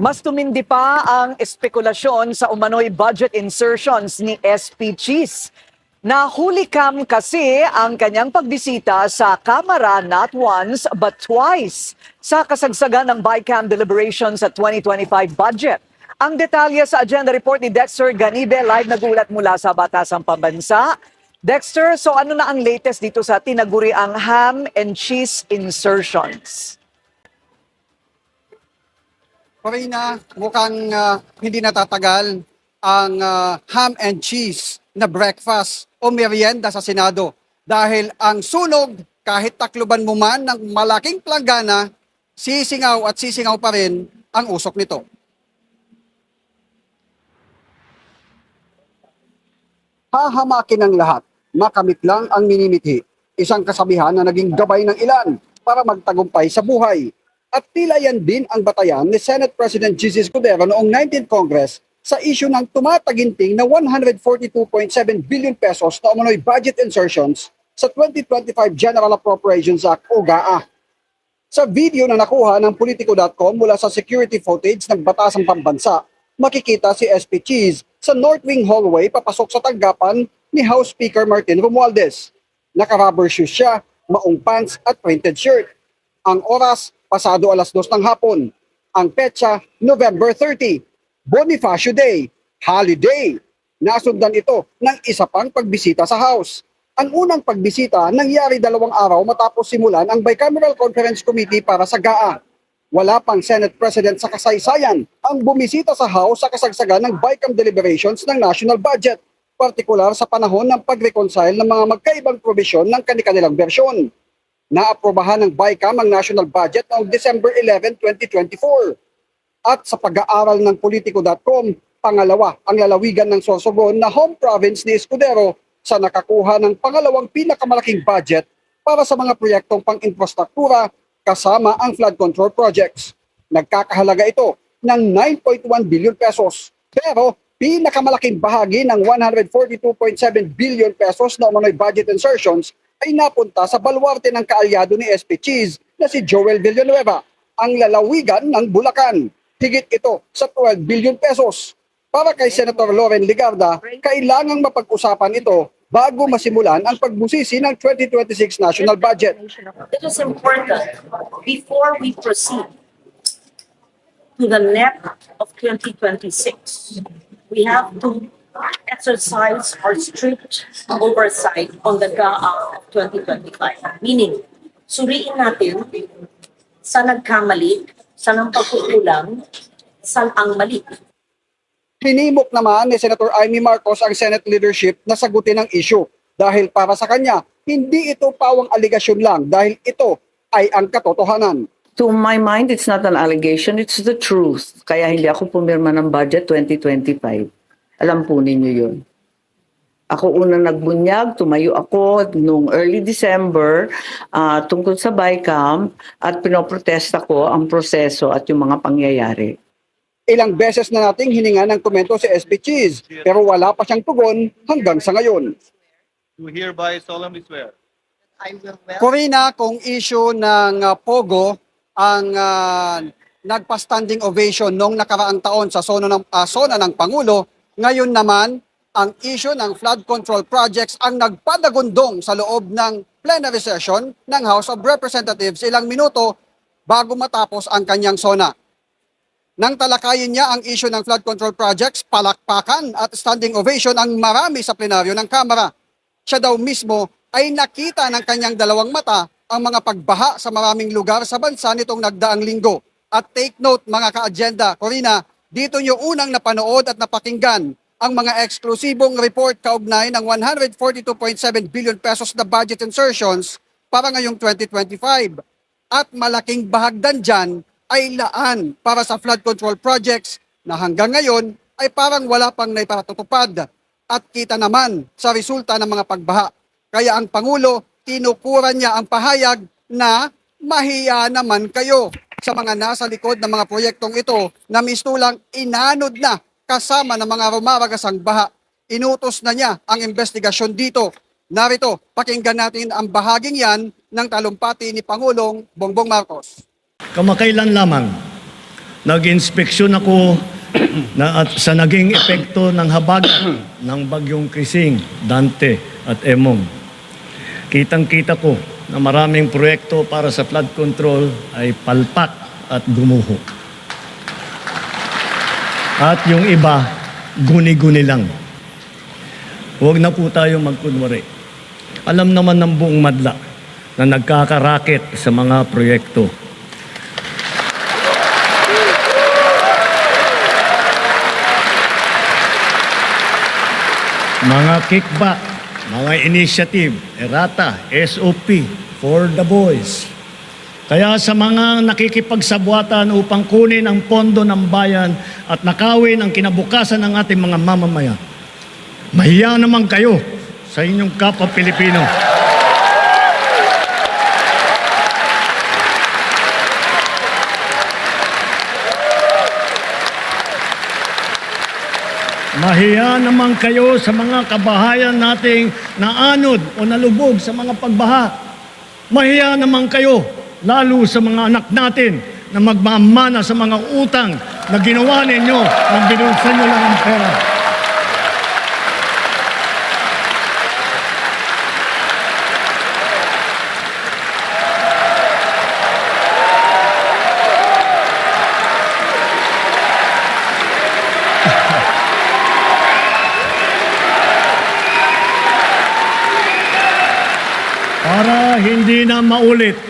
Mas tumindi pa ang espekulasyon sa umano'y budget insertions ni SP Cheese. Nahuli kam kasi ang kanyang pagbisita sa Kamara not once but twice sa kasagsagan ng BICAM deliberations sa 2025 budget. Ang detalye sa agenda report ni Dexter Ganibe live nagulat mula sa Batasang Pambansa. Dexter, so ano na ang latest dito sa tinaguriang ham and cheese insertions? Corina, mukhang ah, hindi natatagal ang ah, ham and cheese na breakfast o merienda sa Senado dahil ang sunog kahit takluban mo man ng malaking planggana, sisingaw at sisingaw pa rin ang usok nito. Hahamakin ng lahat, makamit lang ang minimithi. Isang kasabihan na naging gabay ng ilan para magtagumpay sa buhay. At tila yan din ang batayan ni Senate President Jesus Cudero noong 19th Congress sa issue ng tumataginting na 142.7 billion pesos na umano'y budget insertions sa 2025 General Appropriations Act o GAA. Sa video na nakuha ng Politico.com mula sa security footage ng Batasang Pambansa, makikita si SP Cheese sa North Wing Hallway papasok sa tanggapan ni House Speaker Martin Romualdez. Naka-rubber shoes siya, maong pants at printed shirt. Ang oras, pasado alas dos ng hapon. Ang petsa, November 30. Bonifacio Day, holiday. Nasundan ito ng isa pang pagbisita sa House. Ang unang pagbisita nangyari dalawang araw matapos simulan ang Bicameral Conference Committee para sa GAA. Wala pang Senate President sa kasaysayan ang bumisita sa House sa kasagsagan ng BICAM deliberations ng national budget, partikular sa panahon ng pag-reconcile ng mga magkaibang probisyon ng kanilang bersyon. Naaprobahan ng BICAM ang national budget noong December 11, 2024 at sa pag-aaral ng Politico.com, pangalawa ang lalawigan ng Sorsogon na home province ni Escudero sa nakakuha ng pangalawang pinakamalaking budget para sa mga proyektong pang-infrastruktura kasama ang flood control projects. Nagkakahalaga ito ng 9.1 billion pesos. Pero pinakamalaking bahagi ng 142.7 billion pesos na umano'y budget insertions ay napunta sa baluarte ng kaalyado ni SP Cheese na si Joel Villanueva, ang lalawigan ng Bulacan. Higit ito sa 12 billion pesos. Para kay Senator Loren Ligarda, kailangang mapag-usapan ito bago masimulan ang pagbusisi ng 2026 national budget. It is important before we proceed to the net of 2026, we have to exercise our strict oversight on the GAA of 2025. Meaning, suriin natin sa nagkamali, sa ng pagkukulang, saan ang mali. Hinimok naman ni Senator Amy Marcos ang Senate leadership na sagutin ang issue dahil para sa kanya, hindi ito pawang aligasyon lang dahil ito ay ang katotohanan. To my mind, it's not an allegation, it's the truth. Kaya hindi ako pumirma ng budget 2025. Alam po ninyo yun. Ako unang nagbunyag, tumayo ako noong early December ah, tungkol sa BICAM at pinoprotesta ko ang proseso at yung mga pangyayari. Ilang beses na nating hininga ng komento si SP Cheese pero wala pa siyang tugon hanggang sa ngayon. do hereby solemnly swear I will well. Corina, kung issue ng uh, Pogo ang uh, nagpa-standing ovation noong nakaraang taon sa zona ng, uh, zona ng Pangulo, ngayon naman ang issue ng flood control projects ang nagpadagundong sa loob ng plenary session ng House of Representatives ilang minuto bago matapos ang kanyang zona. Nang talakayin niya ang issue ng flood control projects, palakpakan at standing ovation ang marami sa plenaryo ng Kamara. Siya daw mismo ay nakita ng kanyang dalawang mata ang mga pagbaha sa maraming lugar sa bansa nitong nagdaang linggo. At take note mga ka-agenda, Corina, dito niyo unang napanood at napakinggan ang mga eksklusibong report kaugnay ng 142.7 billion pesos na budget insertions para ngayong 2025. At malaking bahagdan dyan ay laan para sa flood control projects na hanggang ngayon ay parang wala pang naiparatutupad at kita naman sa resulta ng mga pagbaha. Kaya ang Pangulo, tinukuran niya ang pahayag na mahiya naman kayo sa mga nasa likod ng mga proyektong ito na mistulang inanod na kasama ng mga rumaragasang baha. Inutos na niya ang investigasyon dito. Narito, pakinggan natin ang bahaging yan ng talumpati ni Pangulong Bongbong Marcos. Kamakailan lamang, nag-inspeksyon ako na at sa naging epekto ng habagat ng bagyong Krising, Dante at Emong. Kitang-kita ko na maraming proyekto para sa flood control ay palpak at gumuho. At yung iba, guni-guni lang. Huwag na po tayo magkunwari. Alam naman ng buong madla na nagkakaraket sa mga proyekto. Mga kickback, mga initiative, errata, SOP, for the boys. Kaya sa mga nakikipagsabuatan upang kunin ang pondo ng bayan at nakawin ang kinabukasan ng ating mga mamamayan, mahiya naman kayo sa inyong kapwa Pilipino. Mahiya naman kayo sa mga kabahayan nating naanod o nalubog sa mga pagbaha. Mahiya naman kayo, lalo sa mga anak natin na magmamana sa mga utang na ginawa ninyo nang binulsan nyo lang ang pera. para hindi na maulit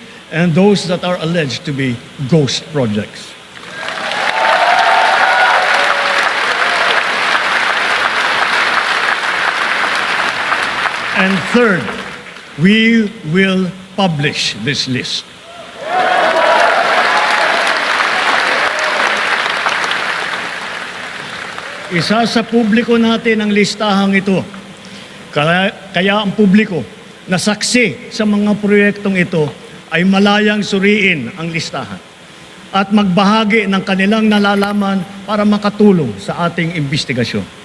and those that are alleged to be ghost projects. And third, we will publish this list. Isa sa publiko natin ang listahang ito. Kaya, kaya ang publiko na saksi sa mga proyektong ito ay malayang suriin ang listahan at magbahagi ng kanilang nalalaman para makatulong sa ating investigasyon.